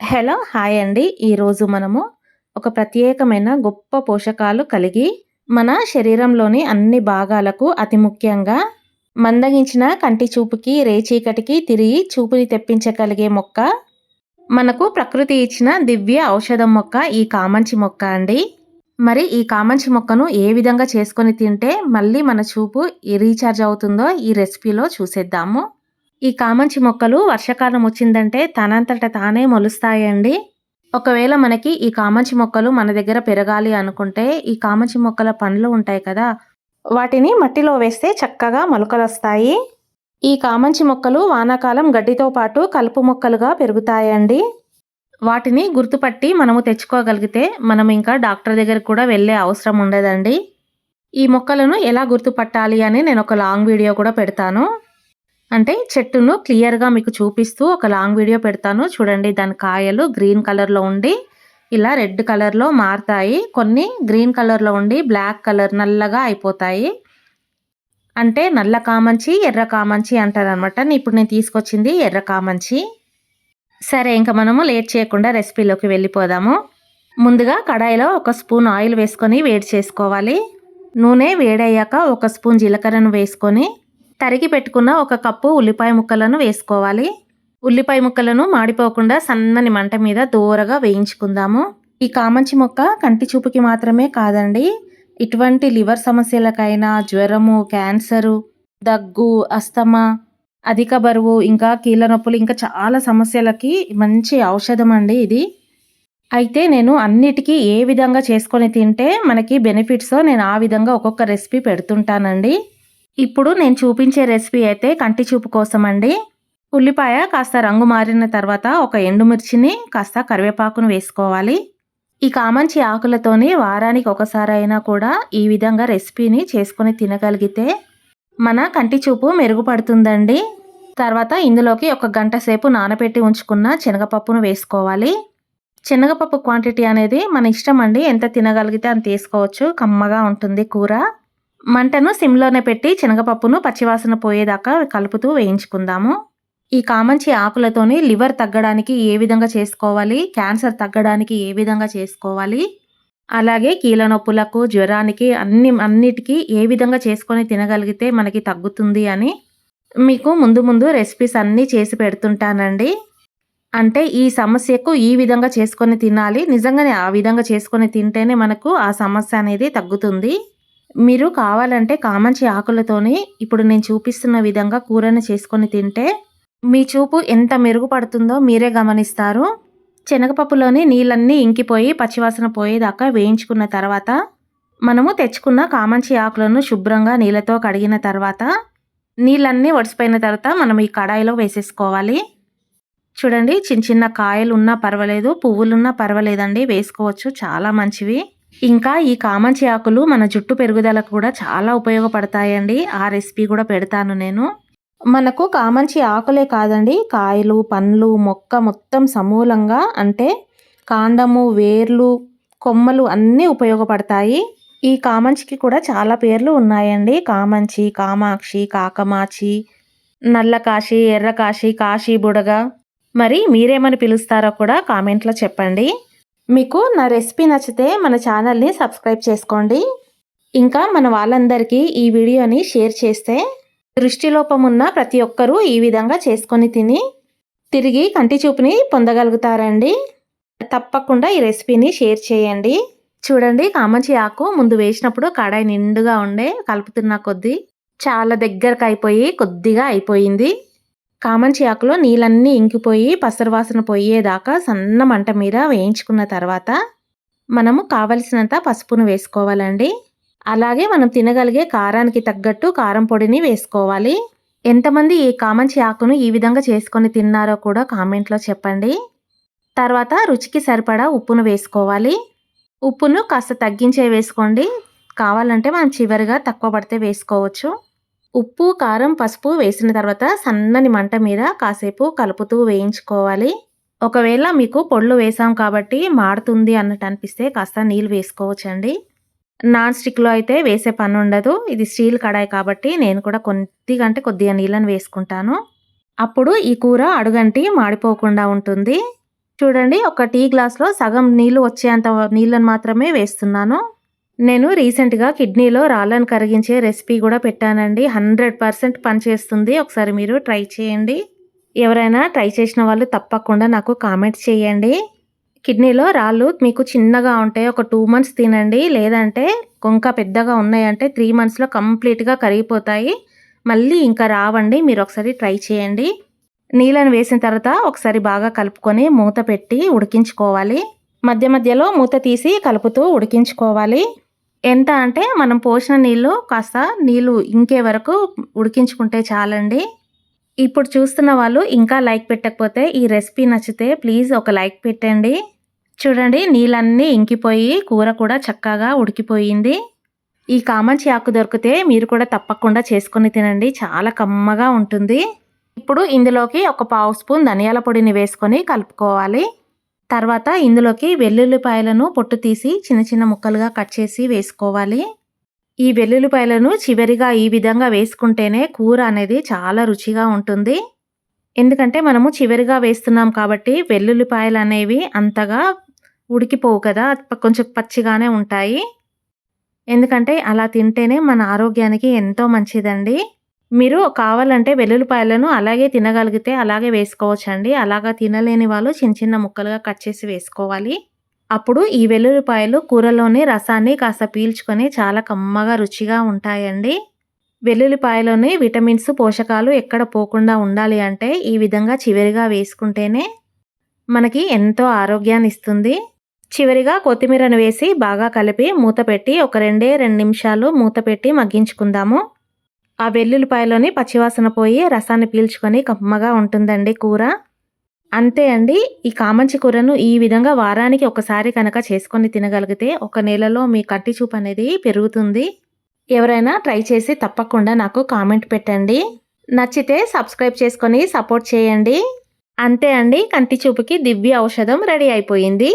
Hello hi అండి. ఈరోజు మనము ఒక ప్రత్యేకమైన గొప్ప పోషకాలు కలిగి మన శరీరంలోని అన్ని భాగాలకు అతి ముఖ్యంగా మందగించిన కంటి చూపుకి రేచీకటికి తిరిగి చూపుని తెప్పించగలిగే మొక్క మనకు ప్రకృతి ఇచ్చిన దివ్య ఔషధం మొక్క ఈ కామంచి మొక్క అండి. మరి ఈ కామంచి మొక్కను ఏ విధంగా చేసుకొని తింటే మళ్ళీ మన చూపు రీఛార్జ్ అవుతుందో ఈ రెసిపీలో చూసేద్దాము. ఈ కామంచి మొక్కలు వర్షాకాలం వచ్చిందంటే తనంతట తానే మొలుస్తాయండి. ఒకవేళ మనకి ఈ కామంచి మొక్కలు మన దగ్గర పెరగాలి అనుకుంటే ఈ కామంచి మొక్కల పండ్లు ఉంటాయి కదా వాటిని మట్టిలో వేస్తే చక్కగా మొలకలు వస్తాయి ఈ కామంచి మొక్కలు వానాకాలం గడ్డితో పాటు కలుపు మొక్కలుగా పెరుగుతాయండి. వాటిని గుర్తుపట్టి మనము తెచ్చుకోగలిగితే మనం ఇంకా డాక్టర్ దగ్గరికి కూడా వెళ్ళే అవసరం ఉండదండి. ఈ మొక్కలను ఎలా గుర్తుపట్టాలి అని నేను ఒక లాంగ్ వీడియో కూడా పెడతాను. అంటే చెట్టును క్లియర్గా మీకు చూపిస్తూ ఒక లాంగ్ వీడియో పెడతాను. చూడండి దాని కాయలు గ్రీన్ కలర్లో ఉండి ఇలా రెడ్ కలర్లో మారుతాయి. కొన్ని గ్రీన్ కలర్లో ఉండి బ్లాక్ కలర్ నల్లగా అయిపోతాయి. అంటే నల్ల కామంచి ఎర్ర కామంచి అంటారనమాట ఇప్పుడు నేను తీసుకొచ్చింది ఎర్ర కామంచి. సరే ఇంకా మనము లేట్ చేయకుండా రెసిపీలోకి వెళ్ళిపోదాము. ముందుగా కడాయిలో ఒక స్పూన్ ఆయిల్ వేసుకొని వేడి చేసుకోవాలి. నూనె వేడయ్యాక ఒక స్పూన్ జీలకర్రను వేసుకొని తరిగి పెట్టుకున్న ఒక కప్పు ఉల్లిపాయ ముక్కలను వేసుకోవాలి. ఉల్లిపాయ ముక్కలను మాడిపోకుండా సన్నని మంట మీద దూరగా వేయించుకుందాము. ఈ కామంచి మొక్క కంటి చూపుకి మాత్రమే కాదండి. ఇటువంటి లివర్ సమస్యలకైనా జ్వరము క్యాన్సరు దగ్గు అస్తమా అధిక బరువు ఇంకా కీళ్ళ నొప్పులు ఇంకా చాలా సమస్యలకి మంచి ఔషధం అండి ఇది. అయితే నేను అన్నిటికీ ఏ విధంగా చేసుకొని తింటే మనకి బెనిఫిట్స్ నేను ఆ విధంగా ఒక్కొక్క రెసిపీ పెడుతుంటానండి. ఇప్పుడు నేను చూపించే రెసిపీ అయితే కంటి చూపు కోసం అండి ఉల్లిపాయ కాస్త రంగు మారిన తర్వాత ఒక ఎండుమిర్చిని కాస్త కరివేపాకును వేసుకోవాలి. ఈ కామంచి ఆకులతోని వారానికి ఒకసారి అయినా కూడా ఈ విధంగా రెసిపీని చేసుకొని తినగలిగితే మన కంటి చూపు మెరుగుపడుతుందండి. తర్వాత ఇందులోకి ఒక గంట సేపు నానబెట్టి ఉంచుకున్న శనగపప్పును వేసుకోవాలి. శనగపప్పు క్వాంటిటీ అనేది మన ఇష్టం అండి ఎంత తినగలిగితే అంత తీసుకోవచ్చు. కమ్మగా ఉంటుంది కూర. మంటను సిమ్లోనే పెట్టి శనగపప్పును పచ్చివాసన పోయేదాకా కలుపుతూ వేయించుకుందాము. ఈ కామంచి ఆకులతోని లివర్ తగ్గడానికి ఏ విధంగా చేసుకోవాలి క్యాన్సర్ తగ్గడానికి ఏ విధంగా చేసుకోవాలి అలాగే కీళ్ళ నొప్పులకు జ్వరానికి అన్ని అన్నిటికీ ఏ విధంగా చేసుకొని తినగలిగితే మనకి తగ్గుతుంది అని మీకు ముందు ముందు రెసిపీస్ అన్నీ చేసి పెడుతుంటానండి. అంటే ఈ సమస్యకు ఈ విధంగా చేసుకొని తినాలి నిజంగానే ఆ విధంగా చేసుకొని తింటేనే మనకు ఆ సమస్య అనేది తగ్గుతుంది. మీరు కావాలంటే కామంచి ఆకులతోని ఇప్పుడు నేను చూపిస్తున్న విధంగా కూరను చేసుకొని తింటే మీ చూపు ఎంత మెరుగుపడుతుందో మీరే గమనిస్తారు. శనగపప్పులోని నీళ్ళన్నీ ఇంకిపోయి పచ్చివాసన పోయేదాకా వేయించుకున్న తర్వాత మనము తెచ్చుకున్న కామంచి ఆకులను శుభ్రంగా నీళ్ళతో కడిగిన తర్వాత నీళ్ళన్నీ వడిసిపోయిన తర్వాత మనం ఈ కడాయిలో వేసేసుకోవాలి. చూడండి చిన్న చిన్న కాయలు ఉన్నా పర్వాలేదు పువ్వులున్నా పర్వాలేదండి వేసుకోవచ్చు చాలా మంచివి. ఇంకా ఈ కామంచి ఆకులు మన జుట్టు పెరుగుదలకు కూడా చాలా ఉపయోగపడతాయండి. ఆ రెసిపీ కూడా పెడతాను నేను. మనకు కామంచి ఆకులే కాదండి. కాయలు పండ్లు మొక్క మొత్తం సమూలంగా అంటే కాండము వేర్లు కొమ్మలు అన్నీ ఉపయోగపడతాయి. ఈ కామంచికి కూడా చాలా పేర్లు ఉన్నాయండి. కామంచి కామాక్షి కాకమాచి నల్లకాశి ఎర్రకాశి కాశీ బుడగ. మరి మీరేమని పిలుస్తారో కూడా కామెంట్లో చెప్పండి. మీకు నా రెసిపీ నచ్చితే మన ఛానల్ని సబ్స్క్రైబ్ చేసుకోండి. ఇంకా మన వాళ్ళందరికీ ఈ వీడియోని షేర్ చేస్తే దృష్టిలోపం ఉన్న ప్రతి ఒక్కరూ ఈ విధంగా చేసుకొని తిని తిరిగి కంటి చూపుని పొందగలుగుతారండి. తప్పకుండా ఈ రెసిపీని షేర్ చేయండి. చూడండి కామంచి ఆకు ముందు వేసినప్పుడు కడాయి నిండుగా ఉండే కలుపుతున్న కొద్దీ చాలా దగ్గరకు అయిపోయి కొద్దిగా అయిపోయింది. కామంచి ఆకులో నీళ్ళన్నీ ఇంకిపోయి పసరువాసన పోయేదాకా సన్న మంట మీద వేయించుకున్న తర్వాత మనము కావలసినంత పసుపును వేసుకోవాలండి. అలాగే మనం తినగలిగే కారానికి తగ్గట్టు కారం పొడిని వేసుకోవాలి. ఎంతమంది ఈ కామంచి ఆకును ఈ విధంగా చేసుకొని తిన్నారో కూడా కామెంట్లో చెప్పండి. తర్వాత రుచికి సరిపడా ఉప్పును వేసుకోవాలి. ఉప్పును కాస్త తగ్గించే వేసుకోండి. కావాలంటే మనం చివరిగా తక్కువ పడితే వేసుకోవచ్చు. ఉప్పు కారం పసుపు వేసిన తర్వాత సన్నని మంట మీద కాసేపు కలుపుతూ వేయించుకోవాలి. ఒకవేళ మీకు పొళ్ళు వేసాం కాబట్టి మాడుతుంది అన్నట్టు అనిపిస్తే కాస్త నీళ్ళు వేసుకోవచ్చండి. నాన్ స్టిక్లో అయితే వేసే పని ఉండదు. ఇది స్టీల్ కడాయి కాబట్టి నేను కూడా కొద్దిగా అంటే కొద్దిగా నీళ్ళని వేసుకుంటాను. అప్పుడు ఈ కూర అడుగంటి మాడిపోకుండా ఉంటుంది. చూడండి ఒక టీ గ్లాస్‌లో సగం నీళ్ళు వచ్చేంత నీళ్ళని మాత్రమే వేస్తున్నాను. నేను రీసెంట్‌గా కిడ్నీలో రాళ్ళను కరిగించే రెసిపీ కూడా పెట్టానండి. 100% పనిచేస్తుంది. ఒకసారి మీరు ట్రై చేయండి. ఎవరైనా ట్రై చేసిన వాళ్ళు తప్పకుండా నాకు కామెంట్ చేయండి. కిడ్నీలో రాళ్ళు మీకు చిన్నగా ఉంటే ఒక టూ మంత్స్ తినండి. లేదంటే కొంక పెద్దగా ఉన్నాయంటే త్రీ మంత్స్‌లో కంప్లీట్‌గా కరిగిపోతాయి. మళ్ళీ ఇంకా రావండి. మీరు ఒకసారి ట్రై చేయండి. నీళ్ళని వేసిన తర్వాత ఒకసారి బాగా కలుపుకొని మూత పెట్టి ఉడికించుకోవాలి. మధ్య మధ్యలో మూత తీసి కలుపుతూ ఉడికించుకోవాలి. ఎంత అంటే మనం పోసిన నీళ్ళు కాస్త నీళ్ళు ఇంకే వరకు ఉడికించుకుంటే చాలండి. ఇప్పుడు చూస్తున్న వాళ్ళు ఇంకా లైక్ పెట్టకపోతే ఈ రెసిపీ నచ్చితే ప్లీజ్ ఒక లైక్ పెట్టండి. చూడండి నీళ్ళన్నీ ఇంకిపోయి కూర కూడా చక్కగా ఉడికిపోయింది. ఈ కామంచి ఆకు దొరికితే మీరు కూడా తప్పకుండా చేసుకొని తినండి. చాలా కమ్మగా ఉంటుంది. ఇప్పుడు ఇందులోకి ఒక పావు స్పూన్ ధనియాల పొడిని వేసుకొని కలుపుకోవాలి. తర్వాత ఇందులోకి వెల్లుల్లిపాయలను పొట్టు తీసి చిన్న చిన్న ముక్కలుగా కట్ చేసి వేసుకోవాలి. ఈ వెల్లుల్లిపాయలను చివరిగా ఈ విధంగా వేసుకుంటేనే కూర అనేది చాలా రుచిగా ఉంటుంది. ఎందుకంటే మనము చివరిగా వేస్తున్నాం కాబట్టి వెల్లుల్లిపాయలు అనేవి అంతగా ఉడికిపోవు కదా! కొంచెం పచ్చిగానే ఉంటాయి. ఎందుకంటే అలా తింటేనే మన ఆరోగ్యానికి ఎంతో మంచిదండి. మీరు కావాలంటే వెల్లుల్లిపాయలను అలాగే తినగలిగితే అలాగే వేసుకోవచ్చండి. అలాగా తినలేని వాళ్ళు చిన్న చిన్న ముక్కలుగా కట్ చేసి వేసుకోవాలి. అప్పుడు ఈ వెల్లుల్లిపాయలు కూరలోని రసాన్ని కాస్త పీల్చుకొని చాలా కమ్మగా రుచిగా ఉంటాయండి. వెల్లుల్లిపాయలోని విటమిన్స్, పోషకాలు ఎక్కడ పోకుండా ఉండాలి అంటే ఈ విధంగా చివరిగా వేసుకుంటేనే మనకి ఎంతో ఆరోగ్యాన్ని ఇస్తుంది చివరిగా కొత్తిమీరను వేసి బాగా కలిపి మూత పెట్టి ఒక రెండే రెండు నిమిషాలు మూత పెట్టి మగ్గించుకుందాము. ఆ వెల్లుల్లిపాయలోని పచ్చివాసన పోయి రసాన్ని పీల్చుకొని కమ్మగా ఉంటుందండి కూర. అంతే అండి. ఈ కామంచి కూరను ఈ విధంగా వారానికి ఒకసారి కనుక చేసుకొని తినగలిగితే ఒక నెలలో మీ కంటి చూపు అనేది పెరుగుతుంది. ఎవరైనా ట్రై చేసి తప్పకుండా నాకు కామెంట్ పెట్టండి. నచ్చితే సబ్స్క్రైబ్ చేసుకొని సపోర్ట్ చేయండి. అంతే అండి కంటి చూపుకి దివ్య ఔషధం రెడీ అయిపోయింది.